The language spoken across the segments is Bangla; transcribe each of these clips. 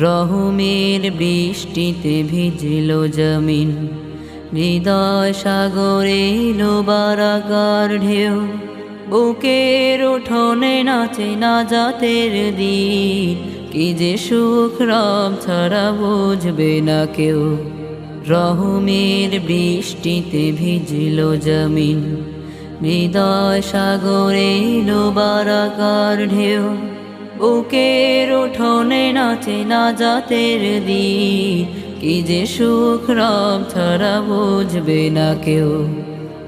রহমের বৃষ্টিতে ভিজল জমিন। হৃদয় সাগরে এলো বারাকার ঢেউ। বুকের উঠোনে নাচে না জাতের দিন। কি যে সুখ রব ছাড়া বুঝবে না কেউ। রহমের বৃষ্টিতে ভিজল জমিন। হৃদয় সাগরে এলো বারাকার ঢেউ। বুকের উঠোনে নাচে না জাতের দি কি যে সুখ রব ছাড়া বুঝবে না কেউ।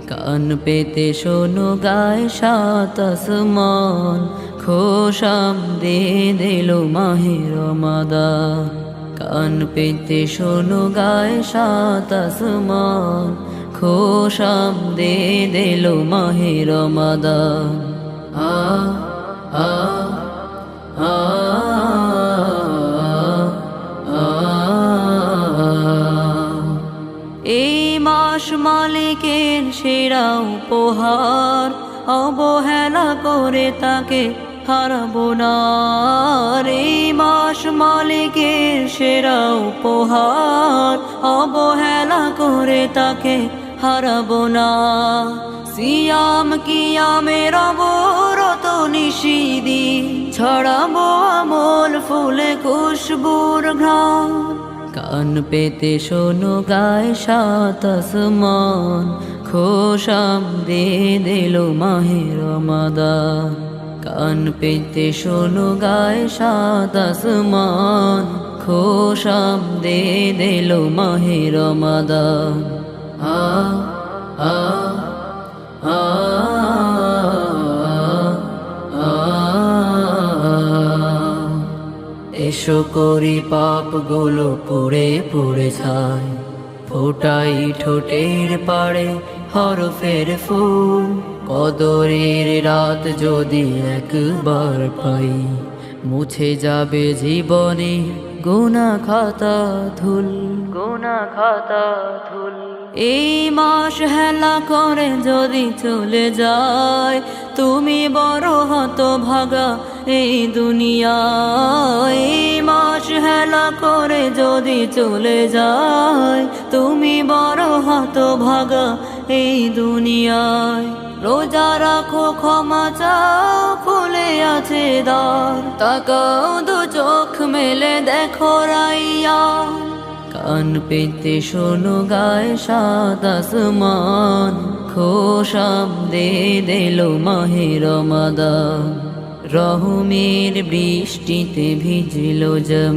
কান পেতে শোনো গায় সাত আসমান। খোশাম দে দিল মাহের মাদা কান পেতে শোনো গায় সাত আসমান। খোশাম দে দিল মাহের মাদা আ মালিকের সেরা উপহার, অবহেলা করে তাকে হারাবো না। মাস মালিকের সেরা উপহার, অবহেলা করে তাকে হারাবো না। সিয়াম, কিয়ামের অবরত নিশিদি, ছড়াবো আমল ফুলে খুশবুর ঘ্রাণ। কান পেতে শোনো, গায় সাত আসমান। খোশাম দে দিল মাহের মাদান কান পেতে শোনো, গায় সাত আসমান। খোশাম দে দিল মাহের মাদান আ আ এসো করি পাপগুলো পুড়ে পুড়ে ছাই ফোটাই ঠোঁটের পাড়ে হরফের ফুল। কদরের রাত যদি একবার পাই, মুছে যাবে জীবনে গোনা খাতা ধুল। গোনা খাতা ধুল। এই মাস হেলা করে যদি চলে যায়, তুমি বড় হত ভাগা এই দুনিয়া এই মাস হেলা করে যদি চলে যায়, তুমি বড় হত ভাগা এই দুনিয়ায়। রোজা রাখো, ক্ষমা চাও, খুলে আছে দ্বার। তাকাও দু চোখ মেলে, দেখো রাইয়া। কান পেতে শোনো, গায়ে সাত আসমান। খোশাম দে দিল মাহের মাদা রহমের বৃষ্টিতে ভিজল জমি।